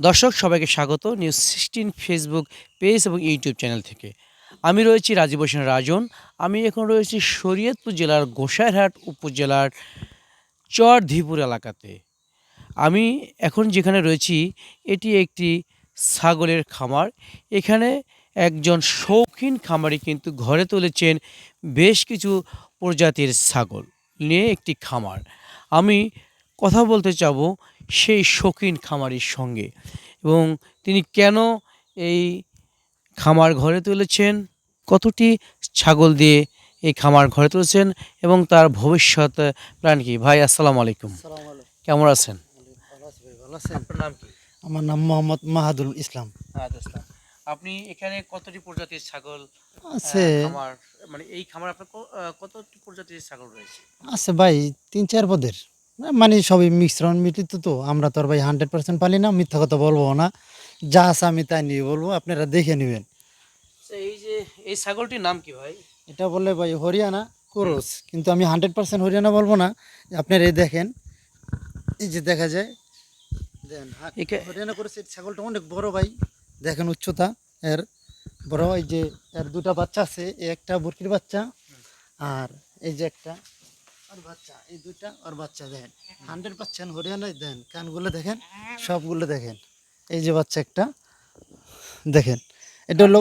দর্শক, সবাইকে স্বাগত নিউজ সিক্সটিন ফেসবুক পেজ এবং ইউটিউব চ্যানেল থেকে। আমি রয়েছি রাজীব হোসেন রাজন। আমি এখন রয়েছি শরীয়তপুর জেলার গোসাইরহাট উপজেলার চরধিপুর এলাকাতে। আমি এখন যেখানে রয়েছি, এটি একটি ছাগলের খামার। এখানে একজন শৌখিন খামারি কিন্তু ঘরে তুলেছেন বেশ কিছু প্রজাতির ছাগল নিয়ে একটি খামার। আমি কথা বলতে চাবো সেই শৌখিন খামারির সঙ্গে। এবং তিনি কেন এই খামার ঘরে তুলেছেন? কতটি ছাগল দিয়ে এই খামার ঘরে তুলেছেন? এবং তার ভবিষ্যৎ প্ল্যান কি? ভাই আসসালামু আলাইকুম। কেমন আছেন? আপনার নাম কি আমার নাম মোহাম্মদ মাহাদুল ইসলাম। ইসলাম। আপনি এখানে কতটি প্রজাতির ছাগল আছে। মানে এই খামার আপনার কতটি প্রজাতির ছাগল রয়েছে? আছে ভাই তিন চার পদের। মানে সবই মিশ্রণ মিলিত তো আমরা তো আর ভাই হান্ড্রেড পার্সেন্ট পালি না মিথ্যা কথা বলব না। যা আছে আমি তাই নিয়ে বলব আপনারা দেখে নেবেন। তো এই যে এই ছাগলটির নাম কি ভাই? এটা বললে ভাই হরিয়ানা ক্রোস। কিন্তু আমি হান্ড্রেড পার্সেন্ট হরিয়ানা বলব না আপনারা এই দেখেন। এই যে দেখা যায় দেন হরিয়ানা ক্রোস এই ছাগলটা অনেক বড় ভাই। দেখেন উচ্চতা এর বড় এই যে এর দুটা বাচ্চা আছে একটা বুরকির বাচ্চা আর এই যে একটা আর বাচ্চা এই দুইটা আর বাচ্চা দেখেন। হান্ড্রেড পার্সেন্ট হরিয়ানায় দেন কানগুলো দেখেন সবগুলো দেখেন। এই যে বাচ্চা একটা দেখেন এটা হলো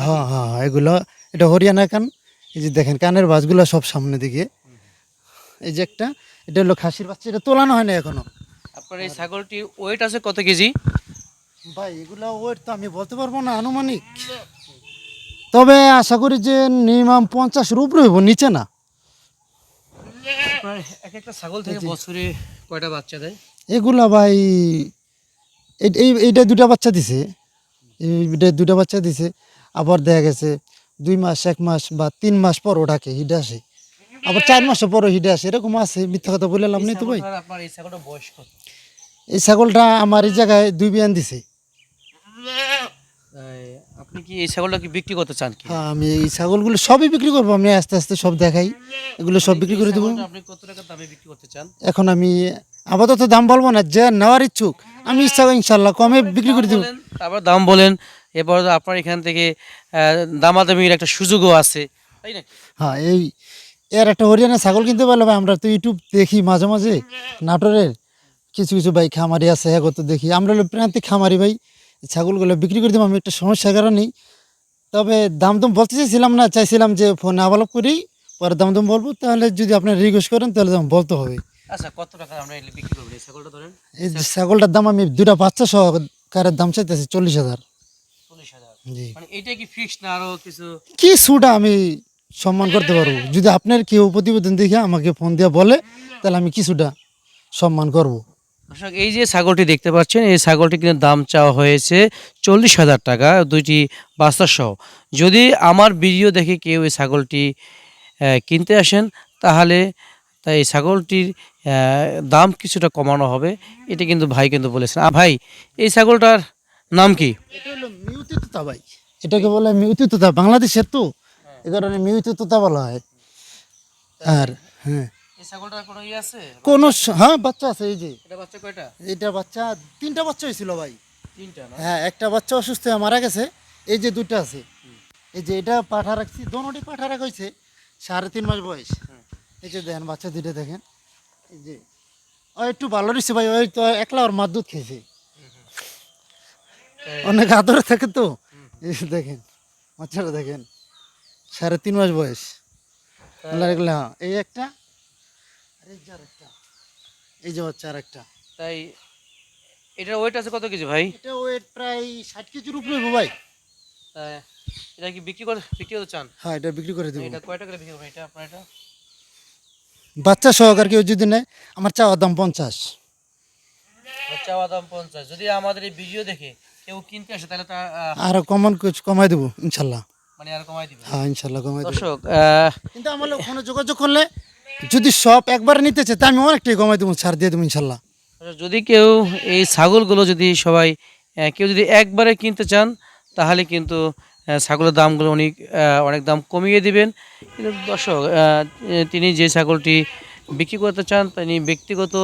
হ্যাঁ হ্যাঁ হ্যাঁ, এগুলো এটা হরিয়ানা কান এই যে দেখেন কানের বাজগুলো সব সামনে দিকে। এই যে একটা এটা হলো খাসির বাচ্চা এটা তোলানো হয় না এখনও। আপনার এই ছাগলটি ওয়েট আছে কত কেজি? ভাই এগুলো ওয়েট তো আমি বলতে পারব না আনুমানিক। তবে আশা করি যে মিনিমাম পঞ্চাশের উপরে হইব নিচে না। আপনার এক একটা ছাগল থেকে বছরে কয়টা বাচ্চা দেয়? এগুলা ভাই এই- এই এইটা দুটা বাচ্চা দিছে। এইটা দুটা বাচ্চা দিছে। আবার দেখা গেছে দুই মাস এক মাস বা তিন মাস পর ওটাকে হিডে আসে। আবার চার মাসের পরও হিডে আসে। এরকম আছে মিথ্যা কথা বলে লাভ নেই তো ভাই। এই ছাগলটা আমার এই জায়গায় দুই বিয়ান দিছে। আপনি কি এই ছাগলটা কি বিক্রি করতে চান কি হ্যাঁ আমি এই ছাগলগুলো সবই বিক্রি করব। আমি আস্তে আস্তে সব দেখাই। এগুলো সব বিক্রি করে দেবো। আপনি কত টাকা দামে বিক্রি করতে চান? এখন আমি আপাতত দাম বলব না যে নেওয়ার ইচ্ছুক আমি ইচ্ছা ইনশাল্লাহ কমে বিক্রি করে দেবো। তারপর দাম বলেন এরপর আপনার এখান থেকে দামাদামির একটা সুযোগও আছে তাই না হ্যাঁ এই এর একটা হরিয়ানা ছাগল কিনতে পারলে ভাই আমরা তো ইউটিউব দেখি মাঝে মাঝে নাটোরের কিছু কিছু ভাই খামারি আছে হ্যাঁ দেখি। আমরা হলো প্রান্তিক খামারি ভাই। ছাগলগুলো বিক্রি করে দেবো আমি একটা সমস্যার কারণেই। তবে দাম দাম বলতে চাইছিলাম না চাইছিলাম যে ফোনে আবালক করি পরে দাম দাম বলব তাহলে যদি আপনার রিকোয়েস্ট করেন তাহলে দাম বলতে হবে। আচ্ছা কত টাকা আমরা বিক্রি করবেন এই ছাগলটা ধরেন। এই ছাগলটার দাম আমি দুটা বাচ্চা সহকারের দাম চাইতেছি চল্লিশ হাজার। মানে এটা কি ফিক্সড না আরও কিছু? কি সুটা আমি সম্মান করতে পারব? যদি আপনার কেউ প্রতিবেদন দেখে আমাকে ফোন দিয়ে বলে তাহলে আমি কিছুটা সম্মান করব? দর্শক, এই যে ছাগলটি দেখতে পাচ্ছেন, এই ছাগলটি কিন্তু দাম চাওয়া হয়েছে চল্লিশ হাজার টাকা, দুইটি বাচ্চা সহ। যদি আমার ভিডিও দেখে কেউ এই ছাগলটি কিনতে আসেন, তাহলে তাই এই ছাগলটির দাম কিছুটা কমানো হবে। এটা কিন্তু ভাই কিন্তু বলেছেন। আ, ভাই, এই ছাগলটার নাম কি? ভাই। এটাকে বলে মিউতি তোতা। বাংলাদেশের তো এ কারণে মিউতি তোতা বলা হয়। আর হ্যাঁ। ছাগলটার কোনো ইয়ে আছে? কোন হ্যাঁ বাচ্চা আছে এই যে। এটা বাচ্চা কয়টা? এটা বাচ্চা তিনটা বাচ্চা হয়েছিল ভাই। তিনটা না? হ্যাঁ একটা বাচ্চা অসুস্থ হয়ে মারা গেছে এই যে দুটো আছে। এই যে এটা পাঠা রাখছি দোনোটি পাঠা রাখা হয়েছে সাড়ে তিন মাস বয়স। এই যে দেখেন বাচ্চা দুটো দেখেন। এই যে ও একটু ভালো রয়েছে ভাই ওই তো একলা ওর মার দুধ খেয়েছে। অনেক আদরে থাকে তো। এই দেখেন বাচ্চাটা দেখেন সাড়ে তিন মাস বয়স। আল্লাহ হ্যাঁ এই একটা এই যে আর একটা তাই এটার ওয়েট আছে কত কেজি ভাই? এটা ওয়েট প্রায় ষাট কেজির উপরে হইবো ভাই। এটা কি বিক্রি করে বিক্রি করতে চান? হ্যাঁ এটা বিক্রি করে দেবো। এটা কয় টাকা বিক্রি করবেন এটা আপনার এটা? বাচ্চা সহকার কেউ যদি নেয় আমার চাওয়ার দাম পঞ্চাশ। চাওয়া দাম পঞ্চাশ। যদি আমাদের এই ভিডিও দেখে কেউ কিনতে আসে তাহলে তা আরও কমন কিছু কমাই দেবো ইনশাল্লাহ। মানে আর কমাই দিবে। হ্যাঁ ইনশাল্লাহ কমাই দেবো। দর্শক কিন্তু আমার লোক ফোনে যোগাযোগ করলে যদি সব একবার নিতে চায়, তা আমি অনেকটাই কমাই দেবো, ছাড় দিয়ে দেবো ইনশাল্লাহ। যদি কেউ এই ছাগলগুলো যদি সবাই কেউ যদি একবারে কিনতে চান, তাহলে কিন্তু ছাগলের দামগুলো অনেক অনেক দাম কমিয়ে দিবেন। কিন্তু দর্শক তিনি যে ছাগলটি বিক্রি করতে চান, তিনি ব্যক্তিগত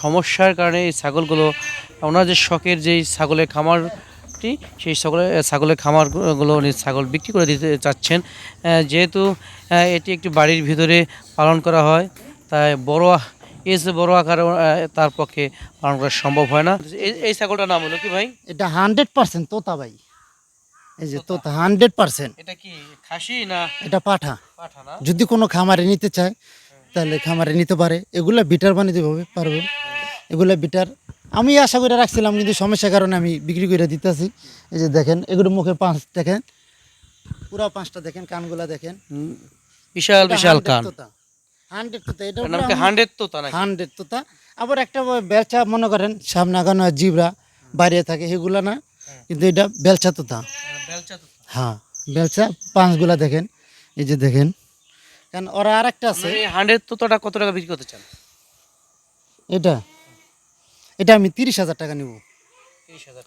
সমস্যার কারণে এই ছাগলগুলো, ওনার যে শখের যেই ছাগলের খামারটি সেই ছাগলের ছাগলের খামারগুলো উনি ছাগল বিক্রি করে দিতে চাচ্ছেন। যেহেতু এটি একটি বাড়ির ভিতরে পালন করা হয় তাই বড় এস বড় আকারে তার পক্ষে পালন করা সম্ভব হয় না। এই- এই ছাগলটার নাম হলো কি ভাই? এটা হান্ড্রেড পার্সেন্ট তোতা ভাই। এই যে তোতা। Hundred percent. এটা কি খাসি না এটা পাঠা? পাঠা না? যদি কোনো খামারে নিতে চায় তাহলে খামারে নিতে পারে। এগুলা বিটার বানিয়ে হবে পারবে এগুলা বিটার আমি আশা করে রাখছিলাম কিন্তু সমস্যার কারণে আমি বিক্রি করে দিতেছি। এই যে দেখেন এগুলো মুখে পাঁচ দেখেন পুরা পাঁচটা দেখেন কানগুলা দেখেন। বিশাল বিশাল কান। হান্ড্রেড তোতা এটা কি হান্ড্রেড তোতা আবার একটা বেলচা মনে করেন সামনে আগানো জিবরা বাইরে থাকে সেগুলা না কিন্তু এটা বেলচা তোতা। হ্যাঁ বেলচা পাঁচগুলা দেখেন। এই যে দেখেন কারণ ওরা আর একটা আছে হান্ড্রেড তোতাটা কত টাকা বিক্রি করতে চান? এটা? এটা আমি তিরিশ হাজার টাকা নিব।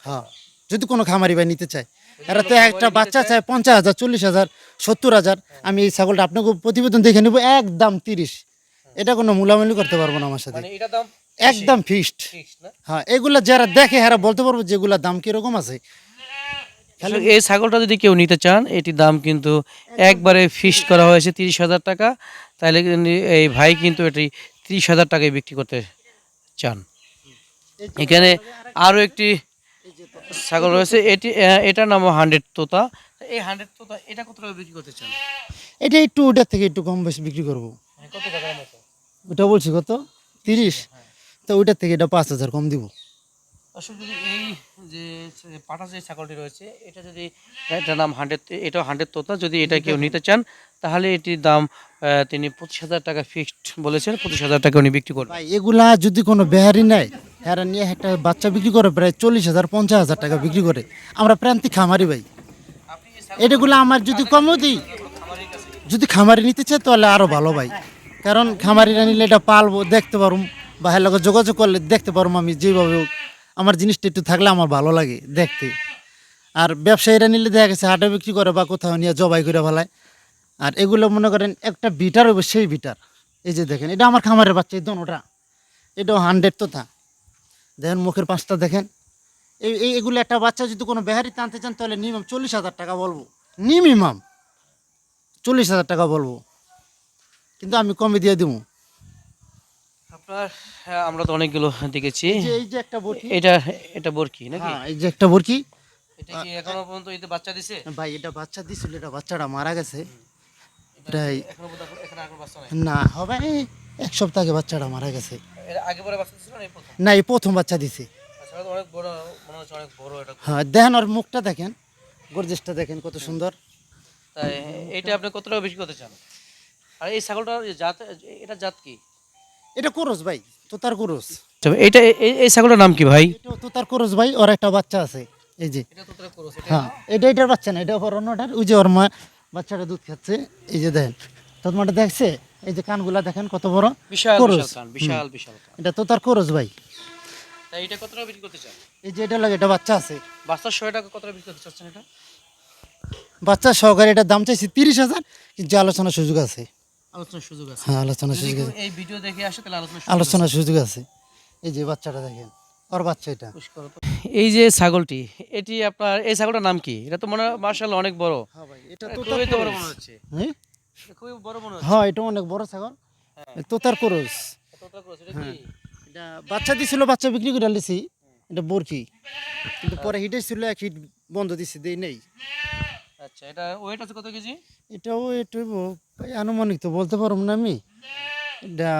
হ্যাঁ যদি কোনো খামারি ভাই নিতে চায়। এরা তো একটা বাচ্চা চায় পঞ্চাশ হাজার চল্লিশ হাজার সত্তর হাজার। আমি এই ছাগলটা আপনাকে প্রতিবেদন দেখে নেব একদম তিরিশ। এটা কোনো মূলামূলি করতে পারব না আমার সাথে। মানে একদম ফিক্সড হ্যাঁ এগুলা যারা দেখে এরা বলতে পারব যেগুলা দাম কীরকম আছে। এই ছাগলটা যদি কেউ নিতে চান এটির দাম কিন্তু একবারে ফিক্সড করা হয়েছে তিরিশ হাজার টাকা। তাহলে এই ভাই কিন্তু এটি তিরিশ হাজার টাকায় বিক্রি করতে চান। এখানে আরও একটি ছাগল রয়েছে। এটি এটার নাম হান্ড্রেড তোতা। এই হান্ড্রেড তোতা এটা কত টাকা বিক্রি করতে চান? এটা একটু ওটার থেকে একটু কম বেশি বিক্রি করব। মানে কত টাকার মতো ওটা বলছি কত? তিরিশ? তো ওইটার থেকে এটা পাঁচ হাজার কম দিব। আসলে যদি এই যে পাটা যে ছাগলটি রয়েছে এটা যদি এটার নাম হান্ড্রেড এটাও হান্ড্রেড তোতা। যদি এটা কেউ নিতে চান তাহলে এটির দাম তিনি পঁচিশ হাজার টাকা ফিক্সড বলেছেন। পঁচিশ হাজার টাকা উনি বিক্রি করবেন। এগুলা যদি কোনো বেহারি নেয় হ্যাঁ নিয়ে একটা বাচ্চা বিক্রি করে, প্রায় চল্লিশ হাজার, পঞ্চাশ হাজার টাকা বিক্রি করে। আমরা প্রান্তিক খামারি ভাই। এটাগুলো আমার যদি কমও দিই, যদি খামারি নিতে চায় তাহলে আরও ভালো ভাই। কারণ খামারিরা নিলে এটা পালবো, দেখতে পারুম বা হ্যাঁ লগে যোগাযোগ করলে দেখতে পারুম আমি যেভাবে আমার জিনিসটা একটু থাকলে আমার ভালো লাগে দেখতে। আর ব্যবসায়ীরা নিলে দেখা গেছে হাটে বিক্রি করে বা কোথাও নিয়ে জবাই করে ফেলায়। আর এগুলো মনে করেন একটা বিটার হবে সেই বিটার। এই যে দেখেন, এটা আমার খামারের বাচ্চা, এই দোনোটা। এটাও হান্ড্রেড তো থা দেখেন মুখের পাঁচটা দেখেন। এই এগুলো একটা বাচ্চা যদি কোনো বেহারি টানতে চান তাহলে মিনিমাম চল্লিশ হাজার টাকা বলব। মিনিমাম চল্লিশ হাজার টাকা বলব। কিন্তু আমি কমে দিয়ে দেবো। আপনার হ্যাঁ, আমরা তো অনেকগুলো দেখেছি। এই যে একটা বরকি এটা এটা বরকি নাকি? হ্যাঁ এই যে একটা বরকি এটা কি এখনও পর্যন্ত এতে বাচ্চা দিছে? ভাই এটা বাচ্চা দিছিল এটা বাচ্চাটা মারা গেছে। এটাই এখনও পর্যন্ত এখানে আর বাচ্চা নাই? না হবে এক সপ্তাহ বাচ্চাটা মারা গেছে। এর আগে পরে বাচ্চা না এই প্রথম? না এই প্রথম বাচ্চা দিছে। আচ্ছা এটা তো অনেক বড় অনেক বড় এটা। হ্যাঁ দেখেন ওর মুখটা দেখেন। গর্জেসটা দেখেন কত সুন্দর। তাই এটা আপনি কত টাকা বেশি করতে চান? আর এই ছাগলটার জাত এটা জাত কি? এটা করস ভাই তোতার করস। এটা এই- এই ছাগলটার নাম কি ভাই? এটা তোতার করস ভাই ওর একটা বাচ্চা আছে এই যে। এটা তো তোরা হ্যাঁ এটা এটার বাচ্চা না এটা ওর অন্যটার ওই যে ওর মা বাচ্চাটা দুধ খাচ্ছে এই যে দেখেন। তোর মাটা দেখছে? এই যে কানগুলা দেখেন কত বড় বিশাল বিশাল কান বিশাল বিশাল এটা তোতার করস ভাই। তাই এটা কত টাকা বিক্রি করতে চান? এই যে এটা লাগে এটা বাচ্চা আছে। বাচ্চার শয়ে টাকা কত টাকা বিক্রি করতে চাচ্ছেন এটা? বাচ্চা সহকারে এটার দাম চাইছি তিরিশ হাজার কিন্তু আলোচনার সুযোগ আছে। আলোচনার সুযোগ আছে। হ্যাঁ আলোচনার সুযোগ আছে। এই ভিডিও দেখে আসে তাহলে আলোচনা আলোচনার সুযোগ আছে। এই যে বাচ্চাটা দেখেন ওর বাচ্চা এটা। এই যে ছাগলটি এটি আপনার এই ছাগলটার নাম কি? এটা তো মনে হয় মার্শাল্লাহ অনেক বড়। হ্যাঁ ভাই এটা খুবই তো বড় মনে হচ্ছে। হ্যাঁ? এটা খুবই বড় মনে হচ্ছে। হ্যাঁ এটা অনেক বড় ছাগল। তোতার করস এটা কি? এটা বাচ্চা দিছিল বাচ্চা বিক্রি করে লিছি এটা বরকি। কিন্তু পরে হিটে ছিল এক হিট বন্ধ দিছি দেই নেই। আচ্ছা এটা ওয়েট আছে কত কেজি? এটাও একটু ভাই আনুমানিক তো বলতে পারব না আমি। এটা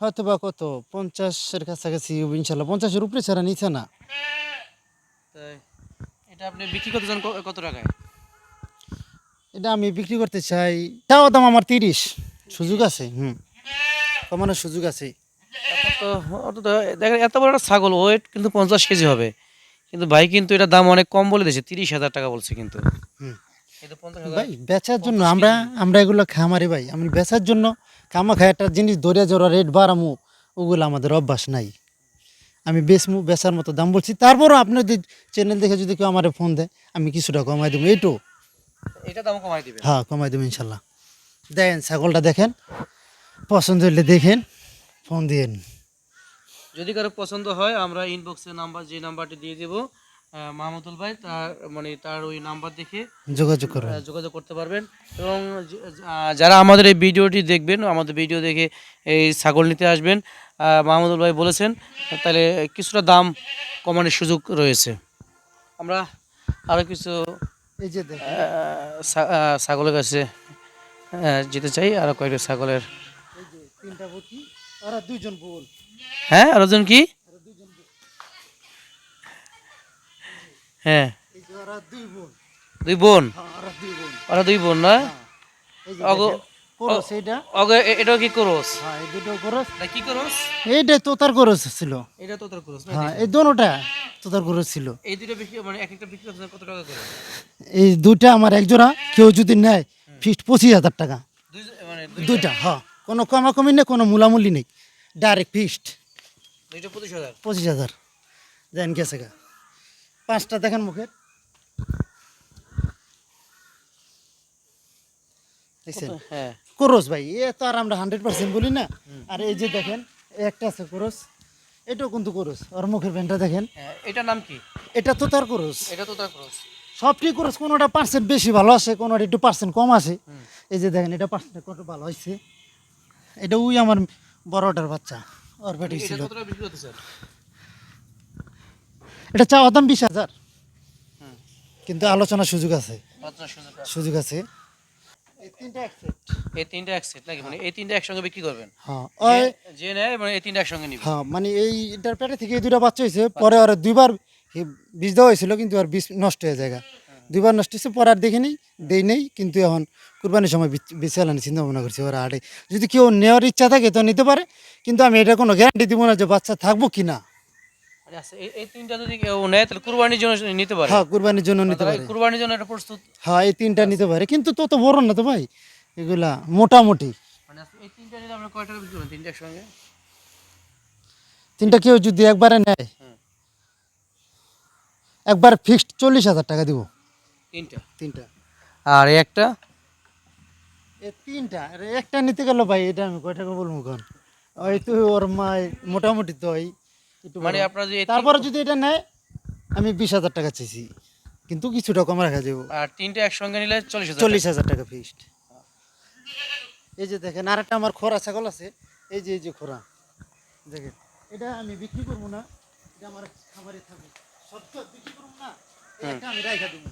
হয়তো বা কত পঞ্চাশের কাছাকাছি ইনশাল্লাহ। পঞ্চাশের উপরে ছাড়া নিচ্ছে না। তাই এটা আপনি বিক্রি করতে চান কত টাকায়? এটা আমি বিক্রি করতে চাই। তাও দাম আমার তিরিশ। সুযোগ আছে হুম। কমানোর সুযোগ আছে। তো দেখেন এত বড় একটা ছাগল ওয়েট কিন্তু পঞ্চাশ কেজি হবে। কিন্তু ভাই কিন্তু এটা দাম অনেক কম বলে দিয়েছে তিরিশ হাজার টাকা বলছে কিন্তু। ভাই বেচার জন্য আমরা আমরা এগুলো খামারি ভাই। আমি বেচার জন্য খামা খায় একটা জিনিস দরিয়া জোড়া রেট বাড়ামু ওগুলো আমাদের অভ্যাস নাই। আমি বেচমু বেচার মতো দাম বলছি। তারপরও আপনার চ্যানেল দেখে যদি কেউ আমার ফোন দেয় আমি কিছুটা কমাই দেবো। এইটু এটা দাম কমাই দিবে হ্যাঁ কমাই দেবো ইনশাল্লাহ। দেখেন ছাগলটা দেখেন। পছন্দ হলে দেখেন ফোন দিয়েন। যদি কারও পছন্দ হয় আমরা ইনবক্সে নাম্বার যে নাম্বারটি দিয়ে দেবো মাহমুদুল ভাই তার মানে তার ওই নাম্বার দেখে যোগাযোগ করো আহ, যোগাযোগ করতে পারবেন। এবং যারা আমাদের এই ভিডিওটি দেখবেন আমাদের ভিডিও দেখে এই ছাগল নিতে আসবেন মাহমুদুল ভাই বলেছেন তাহলে কিছুটা দাম কমানোর সুযোগ রয়েছে। আমরা আরও কিছু এই যে ছাগলের কাছে যেতে চাই আরও কয়েকটা ছাগলের। হ্যাঁ আরও তিনটা বটি ওরা দুইজন হ্যাঁ আরোজন কি? হ্যাঁ। দুই বোন। দুই বোন? হ্যাঁ ওরা দুই বোন। না? অগো- দেখেন, করস এইটা? ওকে এ- কি করস হ্যাঁ এই দুটো করস না কি করস এইটা তোতার করস ছিল। এটা তো তার হ্যাঁ এই তোতার করস ছিল। এই দুটো বিক্রি মানে এক একটা বিক্রি করছেন কত টাকা করে? এই দুইটা আমার এক জোড়া কেউ যদি নেয় ফিক্সড পঁচিশ হাজার টাকা। মানে দুই- দুইটা হ্যাঁ কোনো কমাকমি নেই কোনো মূলামূলি নেই ডাইরেক্ট ফিক্সড দুইটা পঁচিশ হাজার? পঁচিশ হাজার। দেন গেছে গা। পাঁচটা দেখেন মুখের। দেখছেন? হ্যাঁ। করস ভাই এ তো আর আমরা হান্ড্রেড পার্সেন্ট বলি না। আর এই যে দেখেন একটা আছে করস। এটাও কিন্তু করস ওর মুখের দেখেন। হ্যাঁ, এটার নাম কি? এটা তো তার করস। এটা তো তার করস। সবটি করস কোনোটা পার্সেন্ট বেশি ভালো আসে কোনোটা একটু পার্সেন্ট কম আসে এই যে দেখেন এটা পার্সেন্ট কত ভালো হয়েছে এটা ওই আমার বড়টার বাচ্চা ওর পেটে এটা ছিল। এটা চাওয়া দাম বিশ হাজার। কিন্তু আলোচনার সুযোগ আছে। সুযোগ আছে। সুযোগ আছে এই তিনটা একসেট এই তিনটা এক নাকি? মানে এই তিনটা একসঙ্গে বিক্রি করবেন? হ্যাঁ ওই যে- যে নেয় মানে এই তিনটা একসঙ্গে নিবে। হ্যাঁ মানে এই এটার পেটে থেকে এই দুটা বাচ্চা হয়েছে পরে আর দুইবার বীজ দেওয়া হয়েছিল কিন্তু আর বীজ নষ্ট হয়ে যায় দুইবার নষ্ট হয়েছে পরে আর দেখি নেই দেই নেই কিন্তু এখন কুরবানির সময় বেশি চিন্তা ভাবনা করছি ওরা আড়ে যদি কেউ নেওয়ার ইচ্ছা থাকে তো নিতে পারে কিন্তু আমি এটা কোনো গ্যারান্টি দিব না যে বাচ্চা থাকব কি না আরে আচ্ছা এই তিনটা যদি কেউ নেয় তাহলে কুরবানির জন্য নিতে পারে। হ্যাঁ কুরবানির জন্য নিতে পারে। কুরবানির জন্য এটা প্রস্তুত? হ্যাঁ এই তিনটা নিতে পারে। কিন্তু তো তো বড় না তো ভাই এগুলা মোটামুটি। মানে এই তিনটা বিক্রি তিনটা কেউ যদি একবারে নেয় একবার ফিক্সড চল্লিশ হাজার টাকা দিব। তিনটা? তিনটা। আর একটা? এ তিনটা। আরে একটা নিতে গেল ভাই এটা আমি কয় টাকা বলব কোন ওই তো ওর মা মোটামুটি তো মানে আপনারা আপনার যে তারপরে যদি এটা নেয় আমি বিশ হাজার টাকা চাইছি। কিন্তু কিছুটা কম রাখা যাব। আর তিনটা একসঙ্গে নিলে চল্লিশ হাজার চল্লিশ হাজার টাকা ফিক্সড এই যে দেখেন আর একটা আমার খোরা ছাগল আছে। এই যে এই যে খোরা দেখেন এটা আমি বিক্রি করব না এটা আমার খাবারে থাকবে। সব তো বিক্রি করব না এটা আমি রাখা দেবো।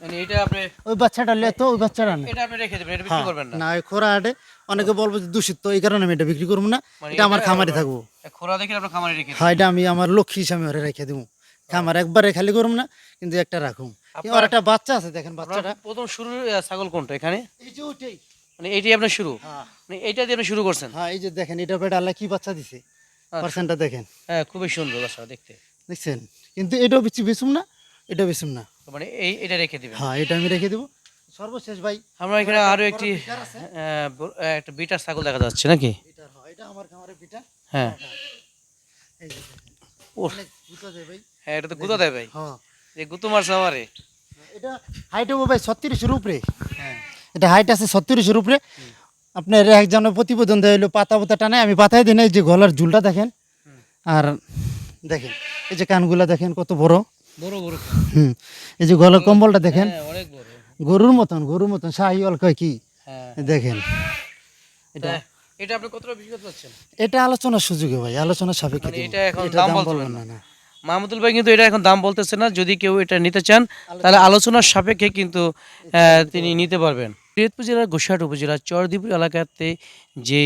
মানে এটা আপনি ওই বাচ্চাটা লে তো ওই বাচ্চাটা না এটা আপনি রেখে দেবেন এটা বিক্রি হ্যাঁ, করবেন না? না ওই খোরা হাটে অনেকে বলব যে দূষিত এই কারণে আমি এটা বিক্রি করব না। মানে এটা আমার খামারে থাকব। খোরা দেখে আপনার খামারে রেখে হ্যাঁ এটা আমি আমার লক্ষ্মী হিসাবে ওরে রেখে দেবো। খামার একবারে খালি করব না কিন্তু একটা রাখুম আর একটা বাচ্চা আছে দেখেন বাচ্চাটা। প্রথম আহ, ছাগল কোনটা এখানে? এই যে ওইটাই। মানে এইটাই আপনার শুরু? হ্যাঁ। মানে এইটা দিয়ে আপনি শুরু করছেন? হ্যাঁ এই যে দেখেন এটা আল্লাহ কি বাচ্চা দিছে? আচ্ছা। পার্সেন্টটা দেখেন। হ্যাঁ খুবই সুন্দর বাসা দেখতে। দেখছেন? কিন্তু এটাও বেশি বেচুম না এটা বেচুম না। মানে এই এটা রেখে দিবেন। হ্যাঁ এটা আমি রেখে দেবো। সর্বশেষ ভাই আমরা এখানে আরও একটি বিটার একটা বিটার ছাগল দেখা যাচ্ছে নাকি? এটা হ্যাঁ এটা আমার খামারের পিঠা হ্যাঁ। এই যে দেখেন। ওহ। অনেক গুতা দেয় ভাই। হ্যাঁ এটা তো গুঁতো দেয় ভাই। হ্যাঁ। এই গুঁতো মারছে আমারে এটা হাইট হব ভাই ছত্রিশের উপরে হ্যাঁ এটা হাইট আছে ছত্রিশের উপরে আপনার একজনের প্রতিবেদন দেওয়া হলো পাতা পাতা টানে আমি পাতায় দিই না, এই যে গলার ঝুলটা দেখেন। আর দেখেন এই যে কানগুলা দেখেন কত বড়। বড় বড় হুম। এই যে গলা কম্বলটা দেখেন? হ্যাঁ অনেক বড় গরুর মতন গরুর মতন। কয় কি? হ্যাঁ। দেখেন। এটা এটা আপনি কতটা বিক্রি করতে চাচ্ছেন এটা আলোচনার সুযোগে ভাই আলোচনার সাপেক্ষে মানে এটা এখন দাম না। না মাহমুদুল ভাই কিন্তু এটা এখন দাম বলতেছে না। যদি কেউ এটা নিতে চান তাহলে আলোচনার সাপেক্ষে কিন্তু আহ, তিনি নিতে পারবেন। ফরিদপুর জেলার গোসাট উপজেলার চরদীপুর এলাকাতে যে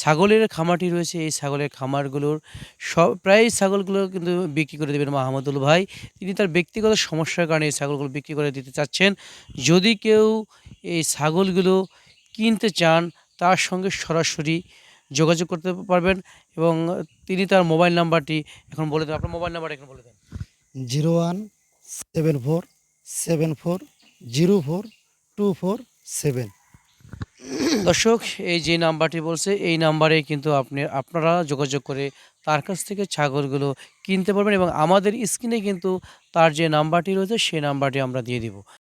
ছাগলের খামারটি রয়েছে, এই ছাগলের খামারগুলোর সব প্রায় ছাগলগুলো কিন্তু বিক্রি করে দেবেন মাহমুদুল ভাই। তিনি তার ব্যক্তিগত সমস্যার কারণে এই ছাগলগুলো বিক্রি করে দিতে চাচ্ছেন। যদি কেউ এই ছাগলগুলো কিনতে চান, তার সঙ্গে সরাসরি যোগাযোগ করতে পারবেন এবং তিনি তার মোবাইল নাম্বারটি এখন বলে দেন। আপনার মোবাইল নাম্বার এখন বলে দেন। Zero one seven four seven four zero four two four seven. দর্শক, এই যে নাম্বারটি বলছে, এই নাম্বারে কিন্তু আপনি, আপনারা যোগাযোগ করে তার কাছ থেকে ছাগলগুলো কিনতে পারবেন এবং আমাদের স্ক্রিনে কিন্তু তার যে নাম্বারটি রয়েছে, সেই নাম্বারটি আমরা দিয়ে দিব।